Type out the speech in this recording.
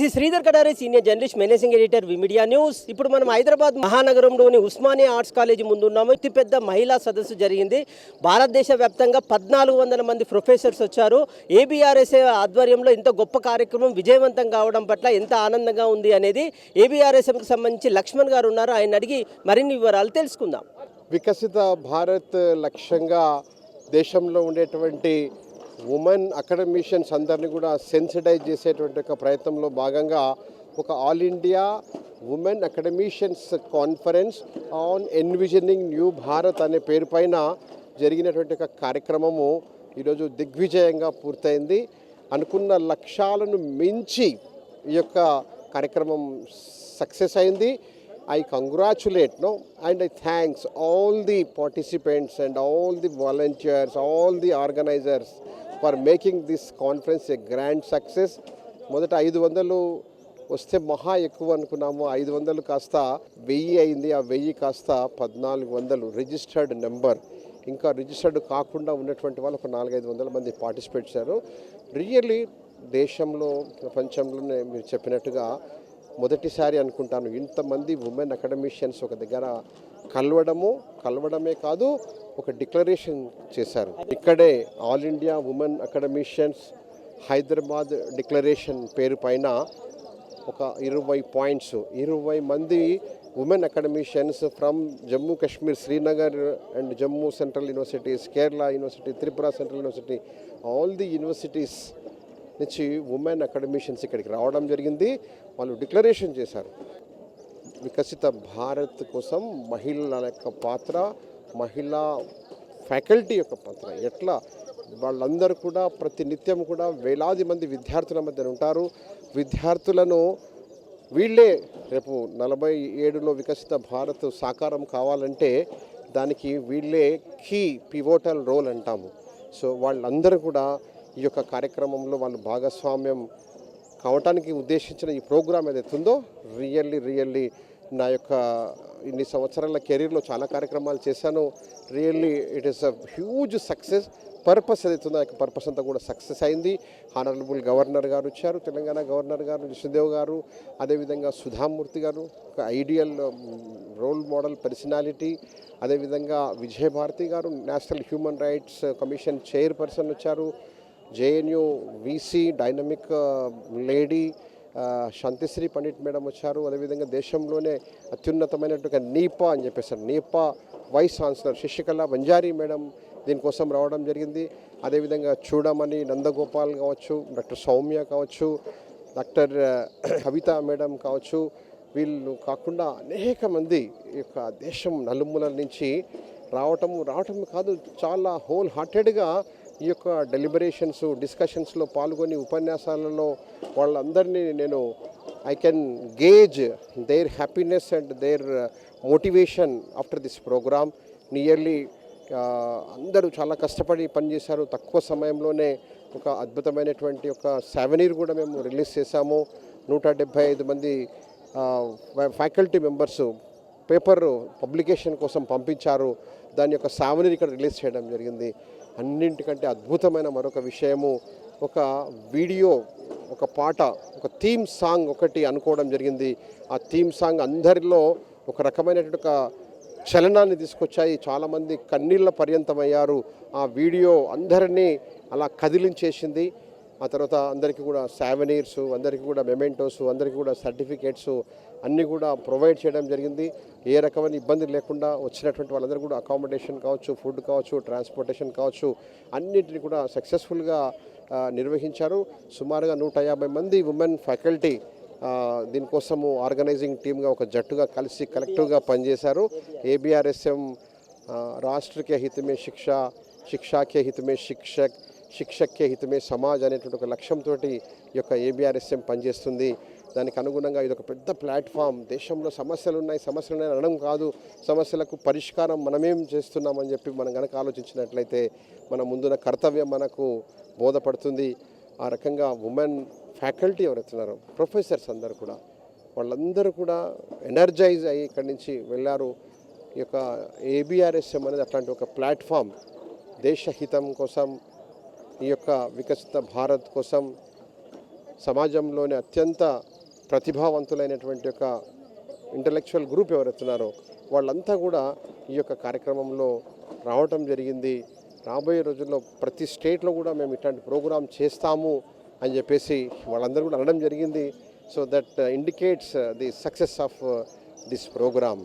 ఇది Sridhar Kadari senior journalist managing editor media news. ఇప్పుడు మనం హైదరాబాద్ మహానగరంలోని ఉస్మానియా ఆర్ట్స్ కాలేజీ ముందు ఉన్నాము అతి పెద్ద మహిళా సదస్సు జరిగింది. భారతదేశ వ్యాప్తంగా పద్నాలుగు వందల మంది ప్రొఫెసర్స్ వచ్చారు. ఏబిఆర్ఎస్ఏ ఆధ్వర్యంలో ఇంత గొప్ప కార్యక్రమం విజయవంతం కావడం పట్ల ఎంత ఆనందంగా ఉంది అనేది ఏబిఆర్ఎస్ఎంకి సంబంధించి లక్ష్మణ్ గారు ఉన్నారు. ఆయన అడిగి మరిన్ని వివరాలు తెలుసుకుందాం. వికసిత భారత్ లక్ష్యంగా దేశంలో ఉండేటువంటి ఉమెన్ అకాడమిషియన్స్ అందరినీ కూడా సెన్సిటైజ్ చేసేటువంటి ఒక ప్రయత్నంలో భాగంగా ఒక all India women academicians conference on envisioning new Bharat అనే పేరు పైన జరిగినటువంటి ఒక కార్యక్రమము ఈరోజు దిగ్విజయంగా పూర్తయింది. అనుకున్న లక్ష్యాలను మించి ఈ యొక్క కార్యక్రమం సక్సెస్ అయింది. I congratulate no and I thanks all the participants and all the volunteers all the organisers for making this conference a grand success మొదట ఐదు వందలు వస్తే మహా ఎక్కువ అనుకున్నాము. ఐదు వందలు కాస్త వెయ్యి అయింది. ఆ వెయ్యి కాస్త పద్నాలుగు వందలు రిజిస్టర్డ్ నెంబర్ ఇంకా రిజిస్టర్డ్ కాకుండా ఉన్నటువంటి వాళ్ళు ఒక నాలుగైదు వందల మంది పార్టిసిపేట్ చేశారు. రియల్లీ దేశంలో ప్రపంచంలోనే మీరు చెప్పినట్టుగా మొదటిసారి అనుకుంటాను. ఇంతమంది ఉమెన్ అకాడమిషియన్స్ ఒక దగ్గర కలవడము కలవడమే కాదు ఒక డిక్లరేషన్ చేశారు. ఇక్కడే all India women academicians Hyderabad declaration పేరు పైన ఒక ఇరవై పాయింట్స్ ఇరవై మంది women academicians from Jammu Kashmir Srinagar and Jammu central universities Kerala university Tripura central university all the universities నుంచి ఉమెన్ అకాడమిషియన్స్ ఇక్కడికి రావడం జరిగింది. వాళ్ళు డిక్లరేషన్ చేశారు. వికసిత భారత్ కోసం మహిళల యొక్క పాత్ర మహిళా ఫ్యాకల్టీ యొక్క పాత్ర ఎట్లా? వాళ్ళందరూ కూడా ప్రతి నిత్యం కూడా వేలాది మంది విద్యార్థుల మధ్య ఉంటారు. విద్యార్థులను వీళ్ళే రేపు నలభై ఏడులో వికసిత భారత్ సాకారం కావాలంటే దానికి వీళ్ళే కీ పివోటల్ రోల్ అంటాము. సో వాళ్ళందరూ కూడా ఈ యొక్క కార్యక్రమంలో వాళ్ళు భాగస్వామ్యం కావటానికి ఉద్దేశించిన ఈ ప్రోగ్రామ్ ఏదైతే ఉందో రియల్లీ రియల్లీ నా యొక్క ఇన్ని సంవత్సరాల కెరీర్లో చాలా కార్యక్రమాలు చేశాను. Really it is a huge success purpose ఏదైతే ఉందో ఆ యొక్క పర్పస్ అంతా కూడా సక్సెస్ అయింది. హానరబుల్ గవర్నర్ గారు వచ్చారు తెలంగాణ గవర్నర్ గారు విష్ణుదేవ్ గారు అదేవిధంగా సుధామూర్తి గారు ఒక ఐడియల్ రోల్ మోడల్ పర్సనాలిటీ అదేవిధంగా Vijayabharati garu national human rights commission chairperson వచ్చారు. JNU VC dynamic lady Shantishree Pandit madam వచ్చారు. అదేవిధంగా దేశంలోనే అత్యున్నతమైనటువంటి నీపా అని చెప్పేసారు NIEPA vice chancellor Sasikala Banjari madam దీనికోసం రావడం జరిగింది. అదేవిధంగా చూడమని నందగోపాల్ కావచ్చు డాక్టర్ సౌమ్య కావచ్చు డాక్టర్ కవిత మేడం కావచ్చు వీళ్ళు కాకుండా అనేక మంది ఈ యొక్క దేశం నలుమూలల నుంచి రావటం రావటం కాదు చాలా హోల్ హార్టెడ్గా ఈ యొక్క డెలిబరేషన్స్ డిస్కషన్స్లో పాల్గొని ఉపన్యాసాలలో వాళ్ళందరినీ నేను I can gauge their happiness and their motivation after this programme nearly అందరూ చాలా కష్టపడి పనిచేశారు. తక్కువ సమయంలోనే ఒక అద్భుతమైనటువంటి ఒక సెవెనీర్ కూడా మేము రిలీజ్ చేశాము. నూట డెబ్భై ఐదు మంది ఫ్యాకల్టీ మెంబర్స్ పేపర్ పబ్లికేషన్ కోసం పంపించారు. దాని యొక్క సావనీర్ ఇక్కడ రిలీజ్ చేయడం జరిగింది. అన్నింటికంటే అద్భుతమైన మరొక విషయము ఒక వీడియో ఒక పాట ఒక థీమ్ సాంగ్ ఒకటి అనుకోవడం జరిగింది. ఆ థీమ్ సాంగ్ అందరిలో ఒక రకమైనటువంటి ఒక చలనాన్ని తీసుకొచ్చాయి. చాలామంది కన్నీళ్ళ పర్యంతమయ్యారు. ఆ వీడియో అందరినీ అలా కదిలించేసింది. ఆ తర్వాత అందరికీ కూడా శావనీర్స్ అందరికీ కూడా మెమెంటోస్ అందరికీ కూడా సర్టిఫికేట్స్ అన్నీ కూడా ప్రొవైడ్ చేయడం జరిగింది. ఏ రకమైన ఇబ్బంది లేకుండా వచ్చినటువంటి వాళ్ళందరూ కూడా అకామిడేషన్ కావచ్చు ఫుడ్ కావచ్చు ట్రాన్స్పోర్టేషన్ కావచ్చు అన్నింటినీ కూడా సక్సెస్ఫుల్గా నిర్వహించారు. సుమారుగా నూట యాభై మంది ఉమెన్ ఫ్యాకల్టీ దీనికోసము ఆర్గనైజింగ్ టీమ్గా ఒక జట్టుగా కలిసి కలెక్టివ్గా పనిచేశారు. ఏబిఆర్ఎస్ఎం రాష్ట్రకే హితమే శిక్ష శిక్షా హితమే శిక్షక్ శిక్షక్య హితమే సమాజ్ అనేటువంటి ఒక లక్ష్యంతో ఈ యొక్క ఏబిఆర్ఎస్ఎం పనిచేస్తుంది. దానికి అనుగుణంగా ఇది ఒక పెద్ద ప్లాట్ఫామ్. దేశంలో సమస్యలు ఉన్నాయి సమస్యలు ఉన్నాయి అనడం కాదు. సమస్యలకు పరిష్కారం మనమేం చేస్తున్నామని చెప్పి మనం కనుక ఆలోచించినట్లయితే మన ముందున్న కర్తవ్యం మనకు బోధపడుతుంది. ఆ రకంగా ఉమెన్ ఫ్యాకల్టీ ఎవరైతున్నారో ప్రొఫెసర్స్ అందరూ కూడా వాళ్ళందరూ కూడా ఎనర్జైజ్ అయ్యి ఇక్కడి నుంచి వెళ్ళారు. ఈ యొక్క ఏబిఆర్ఎస్ఎం అనేది అట్లాంటి ఒక ప్లాట్ఫామ్. దేశహితం కోసం ఈ యొక్క వికసిత భారత్ కోసం సమాజంలోని అత్యంత ప్రతిభావంతులైనటువంటి యొక్క ఇంటలెక్చువల్ గ్రూప్ ఎవరెత్తున్నారో వాళ్ళంతా కూడా ఈ యొక్క కార్యక్రమంలో రావటం జరిగింది. రాబోయే రోజుల్లో ప్రతి స్టేట్లో కూడా మేము ఇట్లాంటి ప్రోగ్రామ్ చేస్తాము అని చెప్పేసి వాళ్ళందరూ కూడా అనడం జరిగింది. So that indicates the success of this programme